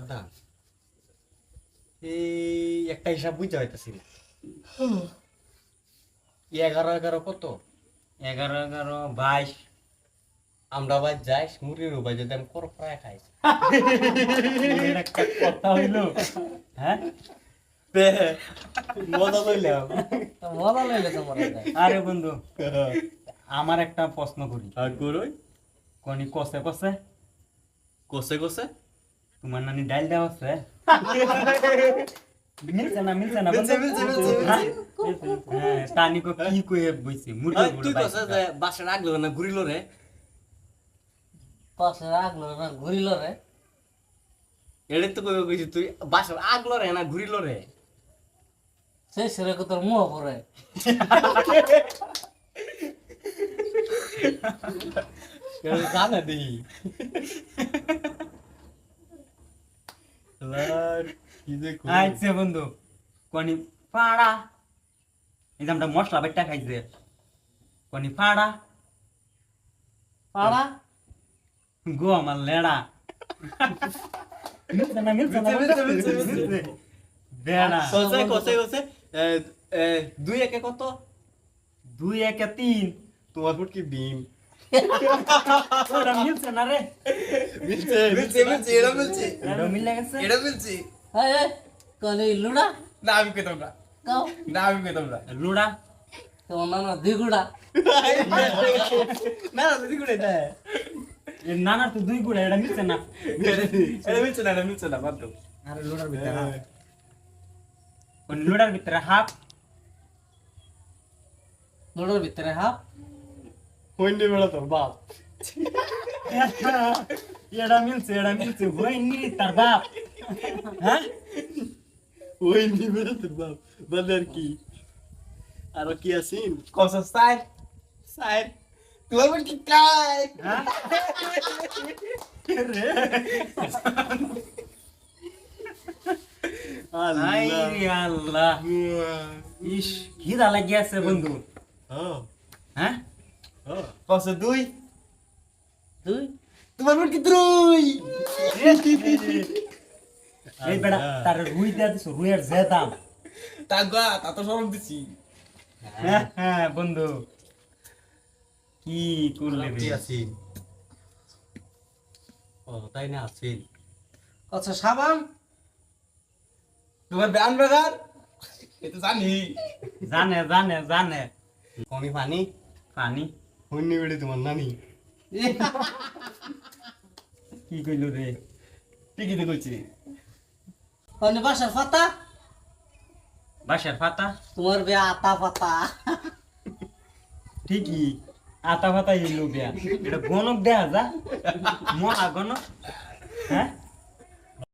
সাবধান এই একটা হিসাব বুঝতে না। এগারো এগারো কত? এগারো এগারো বাইশ। আমরা মুরগির উপায় যদি আমি কর প্রায় কথা হইল। হ্যাঁ? মজা লইলাম। মজা লইলে তোমার আরে বন্ধু আমার একটা প্রশ্ন করি। আর করই কোনি কষে কষে? কষে কষে? তোমার নানি ডাইল দেওয়া আছে মিলছে না মিলছে না মিলছে? মিলছে, মিলছে, হ্যাঁ? হ্যাঁ তানি কো কি কইয়ে বইছে মুরগি তুই কষে যে বাসা রাখল না ঘুরিল রে। পাশে রাখল না ঘুরিল রে। এটা তো কইবে কইছি তুই বাসার আগলো রে না ঘুরিল রে। সেই সেরকম তোর মুহ পরে। জানা দেই কি যে কই আচ্ছা বন্ধু কোনি ফাড়া। এই যে আমরা মশলা খাইছে। কোনি পাড়া গো আমার লেড়া। দুই একে কত? দুই একে তিন। তোমার ফুটকি ডিম ওরা মিলছে না রে মিলছে মিলছে মিলছে এটা মিলছে এটা মিলে গেছে এটা মিলছে এই এই কলি লুড়া না আমি কইতাম না কাও না আমি কইতাম না হইনি বেলা তোর বাপ এটা মিলছে এটা মিলছে হয়নি তার বাপ হ্যাঁ হইনি বেলা তোর বাপ বাদার কি আর কি আছিন কস সাইড সাইড হ্যাঁ আই রে আল্লাহ ইস খিদা লাগিয়াছে বন্ধু হ্যাঁ কস দুই দুই তোমার ফুটকি দুই এই বেড়া তার রুই দিয়া দিছ রুইয়ের যে দাম তা গা তা তো সরম দিছি হ্যাঁ হ্যাঁ বন্ধু কি করলে কি রে ও তাই না আছিন আচ্ছা সাবান তোমার ব্যান বেগার এটা জানি জানে জানে জানে কমি পানি পানি হইনি বেড়ে তোমার নানি কি কইল রে ঠিকই তো কইছি কলি বাসার পাতা বাসার পাতা তোমার বে আতা পাতা ঠিকই আতা ফাতা ইলো বিয়া এটা গণক দেয়া যা মহা গণক হ্যাঁ